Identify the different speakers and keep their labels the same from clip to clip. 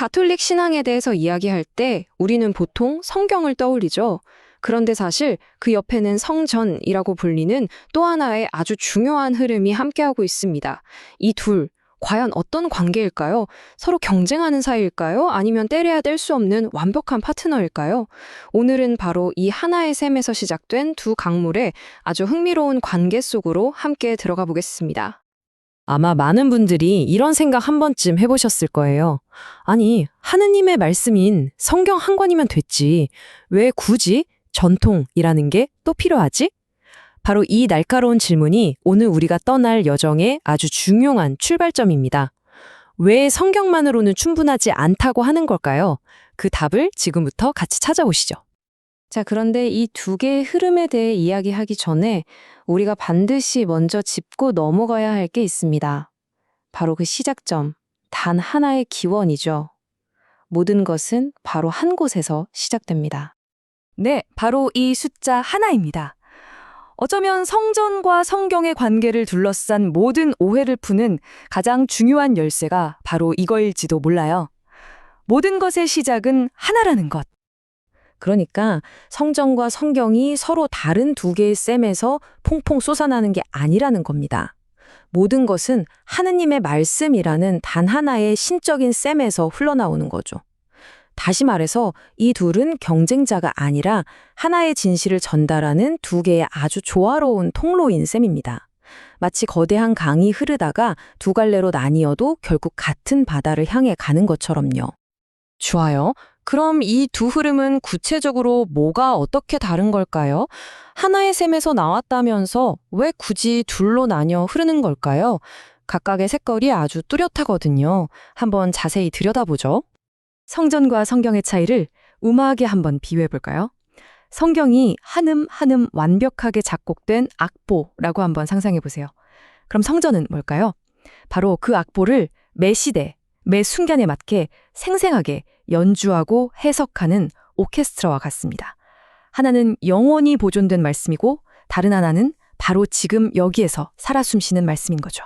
Speaker 1: 가톨릭 신앙에 대해서 이야기할 때 우리는 보통 성경을 떠올리죠. 그런데 사실 그 옆에는 성전이라고 불리는 또 하나의 아주 중요한 흐름이 함께하고 있습니다. 이 둘, 과연 어떤 관계일까요? 서로 경쟁하는 사이일까요? 아니면 때려야 뗄 수 없는 완벽한 파트너일까요? 오늘은 바로 이 하나의 셈에서 시작된 두 강물의 아주 흥미로운 관계 속으로 함께 들어가 보겠습니다.
Speaker 2: 아마 많은 분들이 이런 생각 한 번쯤 해보셨을 거예요. 아니, 하느님의 말씀인 성경 한 권이면 됐지. 왜 굳이 전통이라는 게 또 필요하지? 바로 이 날카로운 질문이 오늘 우리가 떠날 여정의 아주 중요한 출발점입니다. 왜 성경만으로는 충분하지 않다고 하는 걸까요? 그 답을 지금부터 같이 찾아보시죠.
Speaker 1: 자, 그런데 이 두 개의 흐름에 대해 이야기하기 전에 우리가 반드시 먼저 짚고 넘어가야 할 게 있습니다. 바로 그 시작점, 단 하나의 기원이죠. 모든 것은 바로 한 곳에서 시작됩니다.
Speaker 3: 네, 바로 이 숫자 하나입니다. 어쩌면 성전과 성경의 관계를 둘러싼 모든 오해를 푸는 가장 중요한 열쇠가 바로 이거일지도 몰라요. 모든 것의 시작은 하나라는 것.
Speaker 2: 그러니까 성전과 성경이 서로 다른 두 개의 셈에서 퐁퐁 솟아나는 게 아니라는 겁니다. 모든 것은 하느님의 말씀이라는 단 하나의 신적인 셈에서 흘러나오는 거죠. 다시 말해서 이 둘은 경쟁자가 아니라 하나의 진실을 전달하는 두 개의 아주 조화로운 통로인 셈입니다. 마치 거대한 강이 흐르다가 두 갈래로 나뉘어도 결국 같은 바다를 향해 가는 것처럼요.
Speaker 1: 좋아요. 그럼 이 두 흐름은 구체적으로 뭐가 어떻게 다른 걸까요? 하나의 셈에서 나왔다면서 왜 굳이 둘로 나뉘어 흐르는 걸까요? 각각의 색깔이 아주 뚜렷하거든요. 한번 자세히 들여다보죠.
Speaker 3: 성전과 성경의 차이를 우마하게 한번 비유해 볼까요? 성경이 한음 한음 완벽하게 작곡된 악보라고 한번 상상해 보세요. 그럼 성전은 뭘까요? 바로 그 악보를 매 시대, 매 순간에 맞게 생생하게 연주하고 해석하는 오케스트라와 같습니다. 하나는 영원히 보존된 말씀이고 다른 하나는 바로 지금 여기에서 살아 숨쉬는 말씀인 거죠.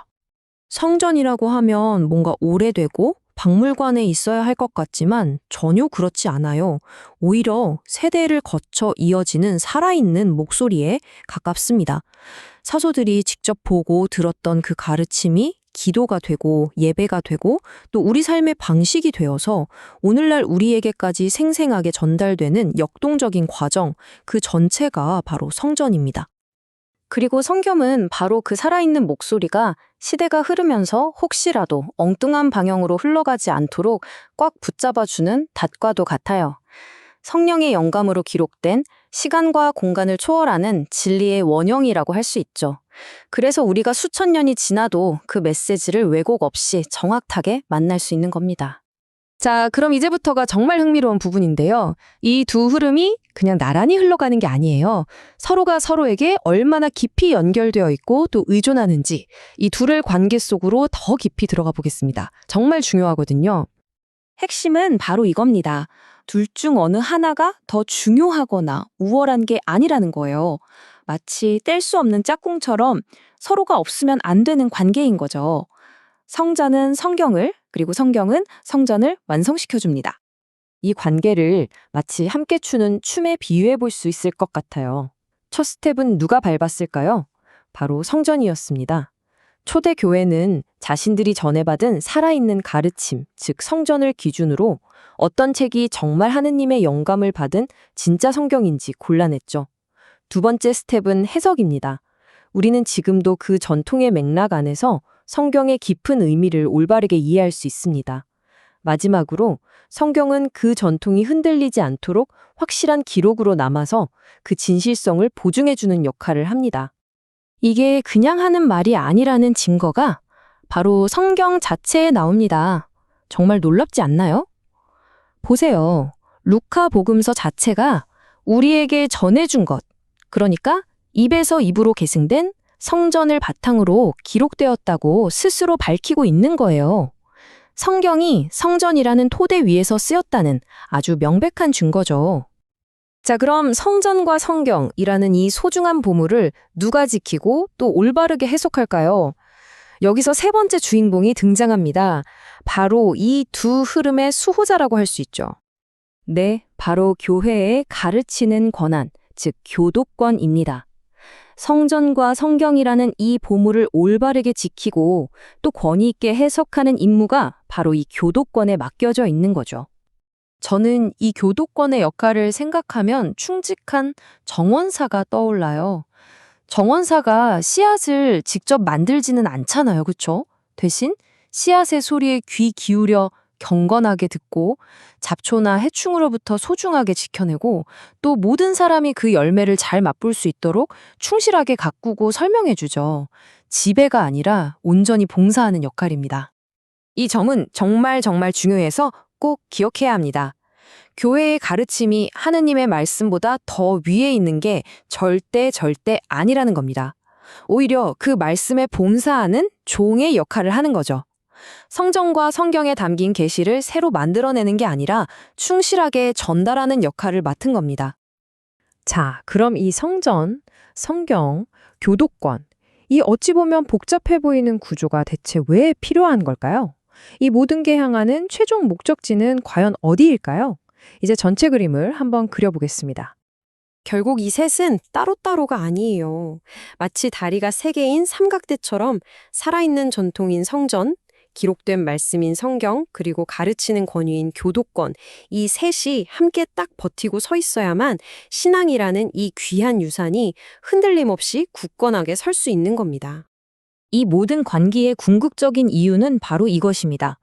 Speaker 2: 성전이라고 하면 뭔가 오래되고 박물관에 있어야 할 것 같지만 전혀 그렇지 않아요. 오히려 세대를 거쳐 이어지는 살아있는 목소리에 가깝습니다. 사소들이 직접 보고 들었던 그 가르침이 기도가 되고 예배가 되고 또 우리 삶의 방식이 되어서 오늘날 우리에게까지 생생하게 전달되는 역동적인 과정, 그 전체가 바로 성전입니다.
Speaker 1: 그리고 성경은 바로 그 살아있는 목소리가 시대가 흐르면서 혹시라도 엉뚱한 방향으로 흘러가지 않도록 꽉 붙잡아주는 닷과도 같아요. 성령의 영감으로 기록된 시간과 공간을 초월하는 진리의 원형이라고 할 수 있죠. 그래서 우리가 수천 년이 지나도 그 메시지를 왜곡 없이 정확하게 만날 수 있는 겁니다.
Speaker 3: 자, 그럼 이제부터가 정말 흥미로운 부분인데요. 이 두 흐름이 그냥 나란히 흘러가는 게 아니에요. 서로가 서로에게 얼마나 깊이 연결되어 있고 또 의존하는지 이 둘의 관계 속으로 더 깊이 들어가 보겠습니다. 정말 중요하거든요.
Speaker 1: 핵심은 바로 이겁니다. 둘 중 어느 하나가 더 중요하거나 우월한 게 아니라는 거예요. 마치 뗄 수 없는 짝꿍처럼 서로가 없으면 안 되는 관계인 거죠. 성자는 성경을, 그리고 성경은 성전을 완성시켜 줍니다. 이 관계를 마치 함께 추는 춤에 비유해 볼 수 있을 것 같아요. 첫 스텝은 누가 밟았을까요? 바로 성전이었습니다. 초대 교회는 자신들이 전해받은 살아있는 가르침, 즉 성전을 기준으로 어떤 책이 정말 하느님의 영감을 받은 진짜 성경인지 골라냈죠. 두 번째 스텝은 해석입니다. 우리는 지금도 그 전통의 맥락 안에서 성경의 깊은 의미를 올바르게 이해할 수 있습니다. 마지막으로 성경은 그 전통이 흔들리지 않도록 확실한 기록으로 남아서 그 진실성을 보증해주는 역할을 합니다. 이게 그냥 하는 말이 아니라는 증거가 바로 성경 자체에 나옵니다. 정말 놀랍지 않나요? 보세요. 루카 복음서 자체가 우리에게 전해준 것, 그러니까 입에서 입으로 계승된 성전을 바탕으로 기록되었다고 스스로 밝히고 있는 거예요. 성경이 성전이라는 토대 위에서 쓰였다는 아주 명백한 증거죠. 자, 그럼 성전과 성경이라는 이 소중한 보물을 누가 지키고 또 올바르게 해석할까요? 여기서 세 번째 주인공이 등장합니다.
Speaker 2: 바로 이 두 흐름의 수호자라고 할 수 있죠. 네, 바로 교회의 가르치는 권한, 즉 교도권입니다. 성전과 성경이라는 이 보물을 올바르게 지키고 또 권위 있게 해석하는 임무가 바로 이 교도권에 맡겨져 있는 거죠. 저는 이 교도권의 역할을 생각하면 충직한 정원사가 떠올라요. 정원사가 씨앗을 직접 만들지는 않잖아요. 그쵸? 대신 씨앗의 소리에 귀 기울여 경건하게 듣고 잡초나 해충으로부터 소중하게 지켜내고 또 모든 사람이 그 열매를 잘 맛볼 수 있도록 충실하게 가꾸고 설명해 주죠. 지배가 아니라 온전히 봉사하는 역할입니다. 이 점은 정말 정말 중요해서 꼭 기억해야 합니다. 교회의 가르침이 하느님의 말씀보다 더 위에 있는 게 절대 절대 아니라는 겁니다. 오히려 그 말씀에 봉사하는 종의 역할을 하는 거죠. 성정과 성경에 담긴 계시를 새로 만들어내는 게 아니라 충실하게 전달하는 역할을 맡은 겁니다.
Speaker 3: 자, 그럼 이 성전, 성경, 교도권, 이 어찌 보면 복잡해 보이는 구조가 대체 왜 필요한 걸까요? 이 모든 게 향하는 최종 목적지는 과연 어디일까요? 이제 전체 그림을 한번 그려보겠습니다.
Speaker 4: 결국 이 셋은 따로따로가 아니에요. 마치 다리가 세 개인 삼각대처럼 살아있는 전통인 성전, 기록된 말씀인 성경, 그리고 가르치는 권위인 교도권, 이 셋이 함께 딱 버티고 서 있어야만 신앙이라는 이 귀한 유산이 흔들림 없이 굳건하게 설 수 있는 겁니다.
Speaker 1: 이 모든 관계의 궁극적인 이유는 바로 이것입니다.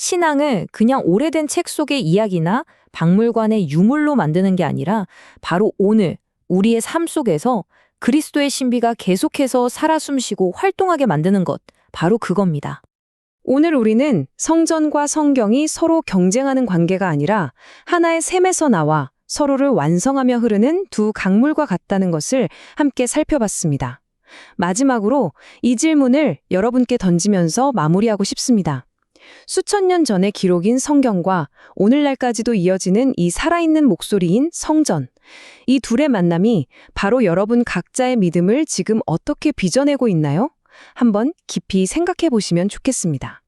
Speaker 1: 신앙을 그냥 오래된 책 속의 이야기나 박물관의 유물로 만드는 게 아니라 바로 오늘 우리의 삶 속에서 그리스도의 신비가 계속해서 살아 숨쉬고 활동하게 만드는 것, 바로 그겁니다.
Speaker 2: 오늘 우리는 성전과 성경이 서로 경쟁하는 관계가 아니라 하나의 셈에서 나와 서로를 완성하며 흐르는 두 강물과 같다는 것을 함께 살펴봤습니다. 마지막으로 이 질문을 여러분께 던지면서 마무리하고 싶습니다. 수천 년 전의 기록인 성경과 오늘날까지도 이어지는 이 살아있는 목소리인 성전. 이 둘의 만남이 바로 여러분 각자의 믿음을 지금 어떻게 빚어내고 있나요? 한번 깊이 생각해 보시면 좋겠습니다.